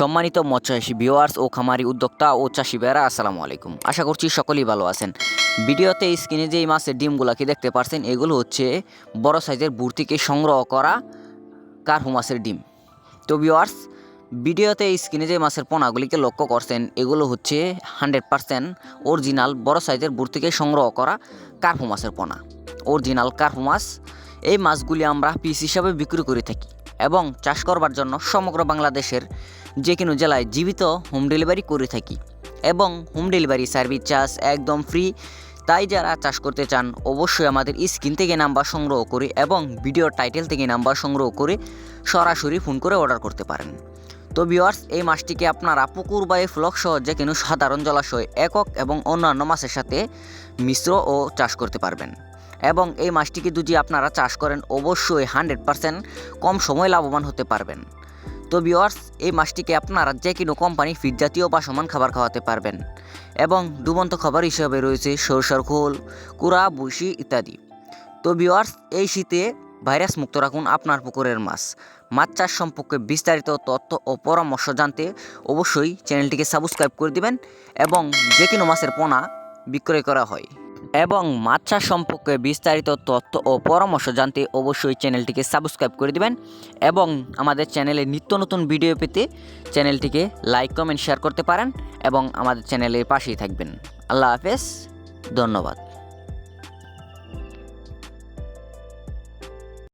সম্মানিত মৎস্যচাষী ভিওয়ার্স ও খামারি উদ্যোক্তা ও চাষি ভাইয়েরা, আসসালামু আলাইকুম। আশা করছি সকলেই ভালো আছেন। ভিডিওতে স্ক্রিনে যে এই মাছের ডিমগুলোকে দেখতে পারছেন, এগুলো হচ্ছে বড় সাইজের বুর থেকে সংগ্রহ করা কার্হু মাছের ডিম। তো ভিওয়ার্স ভিডিওতে স্ক্রিনে যে মাছের পোনাগুলিকে লক্ষ্য করছেন, এগুলো হচ্ছে হান্ড্রেড পারসেন্ট অরিজিনাল বড় সাইজের বুর থেকে সংগ্রহ করা কার্হু মাছের পোনা। অরিজিনাল কার্হু মাছ, এই মাছগুলি আমরা পিস হিসাবে বিক্রি করে থাকি। এবং চাষ করবার জন্য সমগ্র বাংলাদেশের যে কোনো জেলায় জীবিত হোম ডেলিভারি করে থাকি এবং হোম ডেলিভারি সার্ভিস চার্জ একদম ফ্রি। তাই যারা চাষ করতে চান, অবশ্যই আমাদের স্ক্রিন থেকে নাম্বার সংগ্রহ করে এবং ভিডিও টাইটেল থেকে নাম্বার সংগ্রহ করে সরাসরি ফোন করে অর্ডার করতে পারেন। তো ভিওয়ার্স এই মাছটিকে আপনারা পুকুর বা ফ্লক সহ যে কোনো সাধারণ জলাশয়, একক এবং অন্যান্য মাছের সাথে মিশ্র ও চাষ করতে পারবেন। এবং এই মাছটিকে যদি আপনারা চাষ করেন, অবশ্যই হান্ড্রেড পারসেন্ট কম সময় লাভবান হতে পারবেন। তো বিওয়ার্স এই মাছটিকে আপনারা যে কোনো কোম্পানি, ফিড জাতীয় বা সমান খাবার খাওয়াতে পারবেন এবং ডুবন্ত খাবার হিসেবে রয়েছে সরষার খোল, কুড়া বুসি ইত্যাদি। তো ভিওয়ার্স এই শীতে ভাইরাস মুক্ত রাখুন আপনার পুকুরের মাছ। মাছ চাষ সম্পর্কে বিস্তারিত তথ্য ও পরামর্শ জানতে অবশ্যই চ্যানেলটিকে সাবস্ক্রাইব করে দিবেন এবং যে কোনো মাছের পোনা বিক্রয় করা হয়। এবং মাছ চাষ সম্পর্কে বিস্তারিত তথ্য ও পরামর্শ জানতে অবশ্যই চ্যানেলটিকে সাবস্ক্রাইব করে দিবেন এবং আমাদের চ্যানেলে নিত্য নতুন ভিডিও পেতে চ্যানেলটিকে লাইক, কমেন্ট শেয়ার করতে পারেন এবং আমাদের চ্যানেলের পাশেই থাকবেন। আল্লাহ হাফেজ, ধন্যবাদ।